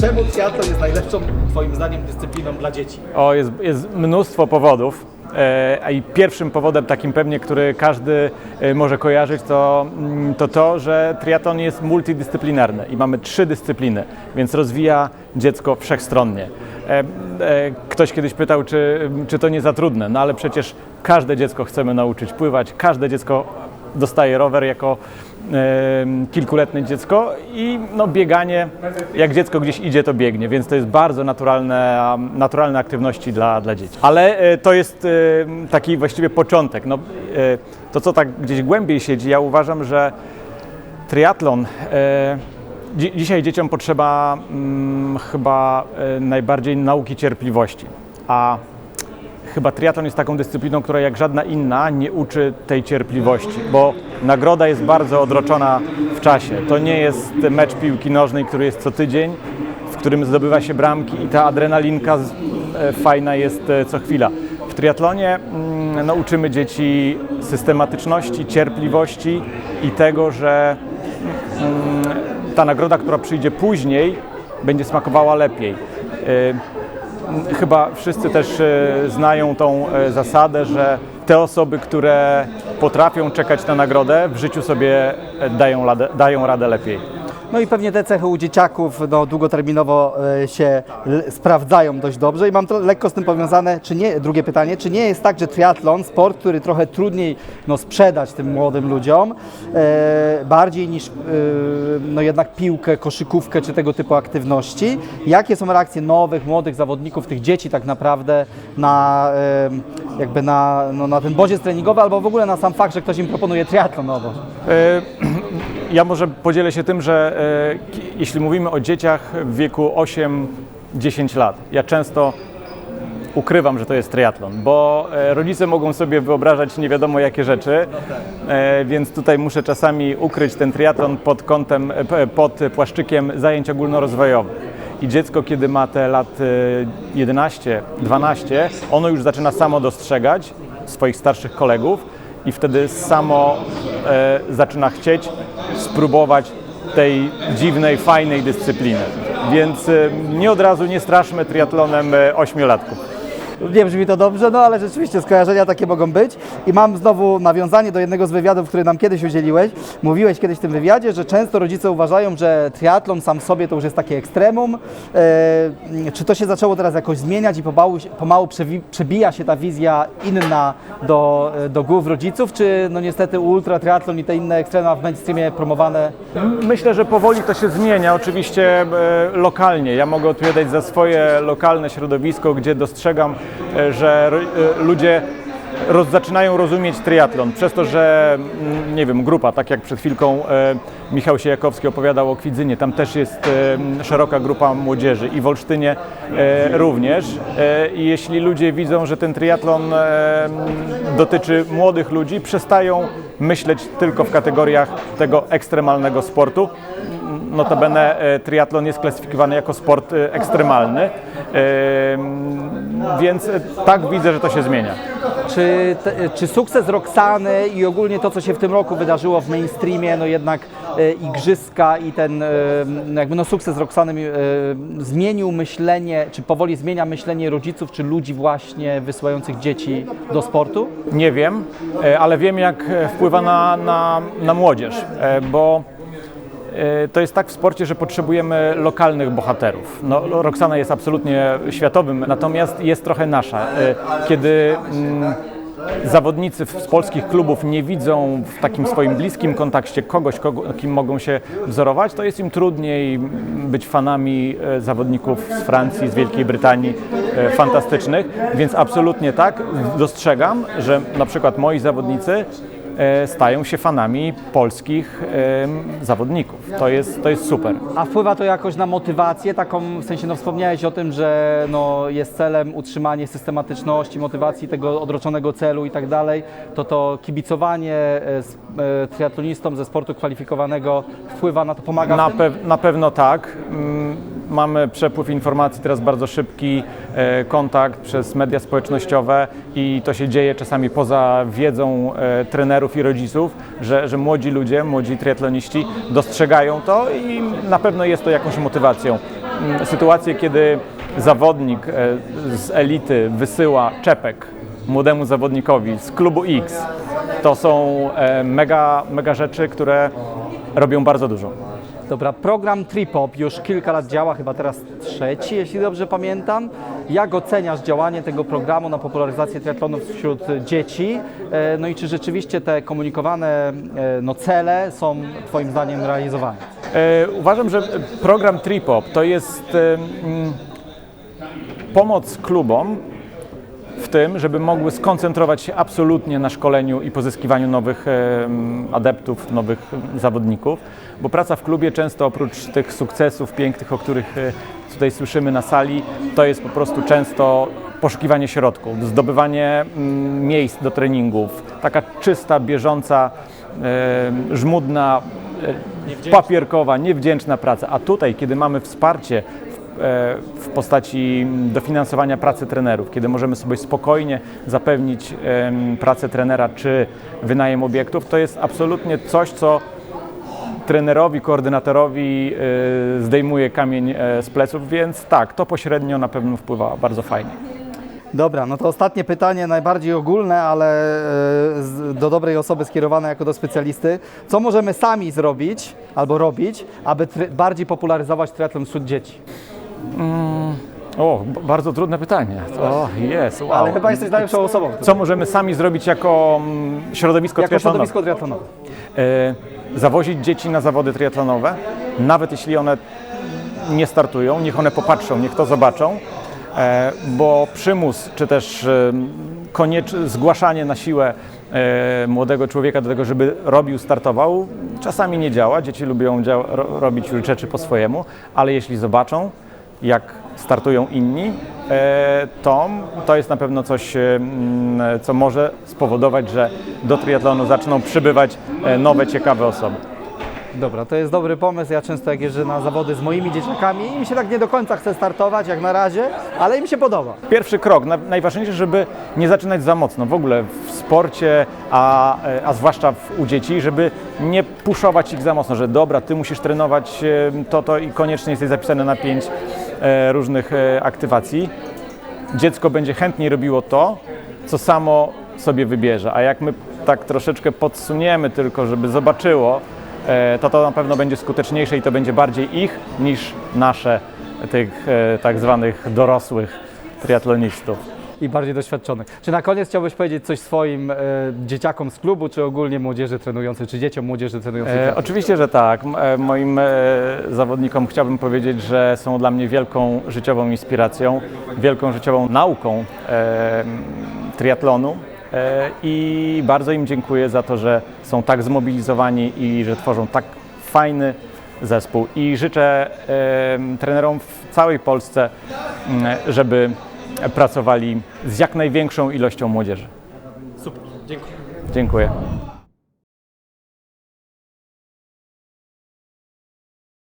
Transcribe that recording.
Czemu triatlon jest najlepszą, Twoim zdaniem, dyscypliną dla dzieci? O, jest, jest mnóstwo powodów. E, i pierwszym powodem takim pewnie, który każdy e, może kojarzyć, to, mm, to to, że triatlon jest multidyscyplinarny i mamy trzy dyscypliny, więc rozwija dziecko wszechstronnie. E, Ktoś kiedyś pytał, czy, czy to nie za trudne, no ale przecież każde dziecko chcemy nauczyć pływać, każde dziecko dostaje rower jako kilkuletnie dziecko i no, bieganie, jak dziecko gdzieś idzie, to biegnie, więc to jest bardzo naturalne, naturalne aktywności dla, dla dzieci. Ale e, to jest taki właściwie początek. No, e, to, co tak gdzieś głębiej siedzi, ja uważam, że triatlon e, dzi- dzisiaj dzieciom potrzeba mm, chyba najbardziej nauki cierpliwości, a chyba triatlon jest taką dyscypliną, która jak żadna inna nie uczy tej cierpliwości, bo nagroda jest bardzo odroczona w czasie. To nie jest mecz piłki nożnej, który jest co tydzień, w którym zdobywa się bramki i ta adrenalinka e, fajna jest e, co chwila. W triatlonie mm, no, uczymy dzieci systematyczności, cierpliwości i tego, że mm, ta nagroda, która przyjdzie później, będzie smakowała lepiej. Chyba wszyscy też e, znają tą e, zasadę, że te osoby, które potrafią czekać na nagrodę, w życiu sobie e, dają dają radę lepiej. No i pewnie te cechy u dzieciaków no, długoterminowo e, się sprawdzają dość dobrze. I mam to lekko z tym powiązane, czy nie, drugie pytanie, czy nie jest tak, że triatlon, sport, który trochę trudniej no, sprzedać tym młodym ludziom, e, bardziej niż e, no, jednak piłkę, koszykówkę czy tego typu aktywności, jakie są reakcje nowych, młodych zawodników, tych dzieci tak naprawdę na, e, jakby na, no, na ten bodziec treningowy albo w ogóle na sam fakt, że ktoś im proponuje triatlon nowo? E, Ja może podzielę się tym, że e, jeśli mówimy o dzieciach w wieku 8-10 lat, ja często ukrywam, że to jest triatlon, bo e, rodzice mogą sobie wyobrażać nie wiadomo jakie rzeczy, więc tutaj muszę czasami ukryć ten triatlon pod kątem, pod płaszczykiem zajęć ogólnorozwojowych. I dziecko, kiedy ma te lat e, 11, 12, ono już zaczyna samo dostrzegać swoich starszych kolegów i wtedy samo e, zaczyna chcieć spróbować tej dziwnej, fajnej dyscypliny. Więc e, nie od razu nie straszmy triatlonem e, ośmiolatków. Nie brzmi to dobrze, no ale rzeczywiście skojarzenia takie mogą być. I mam znowu nawiązanie do jednego z wywiadów, który nam kiedyś udzieliłeś. Mówiłeś kiedyś w tym wywiadzie, że często rodzice uważają, że triatlon sam w sobie to już jest takie ekstremum. E, czy to się zaczęło teraz jakoś zmieniać i pomału, pomału przebija się ta wizja inna do, do głów rodziców, czy no niestety ultra triatlon i te inne ekstrema w mainstreamie promowane Myślę, że powoli to się zmienia, oczywiście e, lokalnie. Ja mogę odpowiadać za swoje lokalne środowisko, gdzie dostrzegam, że ro- e, ludzie roz, zaczynają rozumieć triatlon. Przez to, że mm, nie wiem, grupa, tak jak przed chwilką e, Michał Siejakowski opowiadał o Kwidzynie, tam też jest e, szeroka grupa młodzieży i w Olsztynie e, również. E, I jeśli ludzie widzą, że ten triatlon e, dotyczy młodych ludzi, przestają myśleć tylko w kategoriach tego ekstremalnego sportu. Notabene e, triatlon jest klasyfikowany jako sport e, ekstremalny, E, więc tak widzę, że to się zmienia. Czy, czy sukces Roxany i ogólnie to, co się w tym roku wydarzyło w mainstreamie, no jednak igrzyska i ten jakby no sukces Roxany zmienił myślenie, czy powoli zmienia myślenie rodziców, czy ludzi właśnie wysyłających dzieci do sportu? Nie wiem, ale wiem, jak wpływa na, na, na młodzież, bo to jest tak w sporcie, że potrzebujemy lokalnych bohaterów. No, Roxana jest absolutnie światowym, natomiast jest trochę nasza. E, Kiedy mm, zawodnicy z polskich klubów nie widzą w takim swoim bliskim kontakcie kogoś, kogo, kim mogą się wzorować, to jest im trudniej być fanami e, zawodników z Francji, z Wielkiej Brytanii, e, fantastycznych, więc absolutnie tak, dostrzegam, że na przykład moi zawodnicy e, stają się fanami polskich em, zawodników. To jest, to jest super. A wpływa to jakoś na motywację, taką, w sensie no wspomniałeś o tym, że no, jest celem utrzymanie systematyczności, motywacji tego odroczonego celu i tak dalej, to to kibicowanie e, e, triatlonistom ze sportu kwalifikowanego wpływa na to, pomaga Na, pew- na pewno tak. Mamy przepływ informacji teraz bardzo szybki, e, kontakt przez media społecznościowe i to się dzieje czasami poza wiedzą e, trenerów i rodziców, że, że młodzi ludzie, młodzi triatloniści dostrzegają to i na pewno jest to jakąś motywacją. mm, sytuacje, kiedy zawodnik e, z elity wysyła czepek młodemu zawodnikowi z klubu X, to są mega, mega rzeczy, które robią bardzo dużo. Dobra, program Tripop już kilka lat działa, chyba teraz trzeci, jeśli dobrze pamiętam. Jak oceniasz działanie tego programu na popularyzację triatlonów wśród dzieci? E, No i czy rzeczywiście te komunikowane e, no, cele są Twoim zdaniem realizowane? E, Uważam, że program Tripop to jest e, mm, pomoc klubom w tym, żeby mogły skoncentrować się absolutnie na szkoleniu i pozyskiwaniu nowych adeptów, nowych zawodników, bo praca w klubie często oprócz tych sukcesów pięknych, o których e, tutaj słyszymy na sali, to jest po prostu często poszukiwanie środków, zdobywanie mm, miejsc do treningów, taka czysta, bieżąca, żmudna, e, papierkowa, niewdzięczna praca. A tutaj, kiedy mamy wsparcie w, e, w postaci dofinansowania pracy trenerów, kiedy możemy sobie spokojnie zapewnić pracę trenera czy wynajem obiektów, to jest absolutnie coś, co trenerowi, koordynatorowi e, zdejmuje kamień e, z pleców, więc tak, to pośrednio na pewno wpływa bardzo fajnie. Dobra, no to ostatnie pytanie, najbardziej ogólne, ale do dobrej osoby skierowane jako do specjalisty. Co możemy sami zrobić albo robić, aby bardziej popularyzować triatlon wśród dzieci? O, b- bardzo trudne pytanie. O, jest, wow. Ale chyba jesteś najlepszą osobą. Co możemy sami zrobić jako mm, środowisko Jako triatlonowe? środowisko triatlonowe. e, zawozić dzieci na zawody triatlonowe, nawet jeśli one nie startują, niech one popatrzą, niech to zobaczą, e, bo przymus czy też e, koniecz, zgłaszanie na siłę e, młodego człowieka do tego, żeby robił, startował, czasami nie działa. Dzieci lubią dzia- ro, robić rzeczy po swojemu, ale jeśli zobaczą, jak startują inni, e, to, to jest na pewno coś, e, mm, co może spowodować, że do triatlonu zaczną przybywać e, nowe, ciekawe osoby. Dobra, to jest dobry pomysł. Ja często jak jeżdżę na zawody z moimi dzieciakami, im się tak nie do końca chce startować jak na razie, ale im się podoba. Pierwszy krok, na, najważniejsze, żeby nie zaczynać za mocno w ogóle w sporcie, a, a zwłaszcza u dzieci, żeby nie puszować ich za mocno, że dobra, ty musisz trenować to, to i koniecznie jesteś zapisany na pięć różnych e, aktywacji. Dziecko będzie chętniej robiło to, co samo sobie wybierze, a jak my tak troszeczkę podsuniemy tylko, żeby zobaczyło, e, to to na pewno będzie skuteczniejsze i to będzie bardziej ich niż nasze, tych e, tak zwanych dorosłych triatlonistów. I bardziej doświadczonych. Czy na koniec chciałbyś powiedzieć coś swoim e, dzieciakom z klubu, czy ogólnie młodzieży trenującej, czy dzieciom młodzieży trenującej? E, oczywiście, że tak. E, Moim e, zawodnikom chciałbym powiedzieć, że są dla mnie wielką życiową inspiracją, wielką życiową nauką e, triatlonu e, i bardzo im dziękuję za to, że są tak zmobilizowani i że tworzą tak fajny zespół. I życzę e, trenerom w całej Polsce, żeby pracowali z jak największą ilością młodzieży. Super, dziękuję. Dziękuję.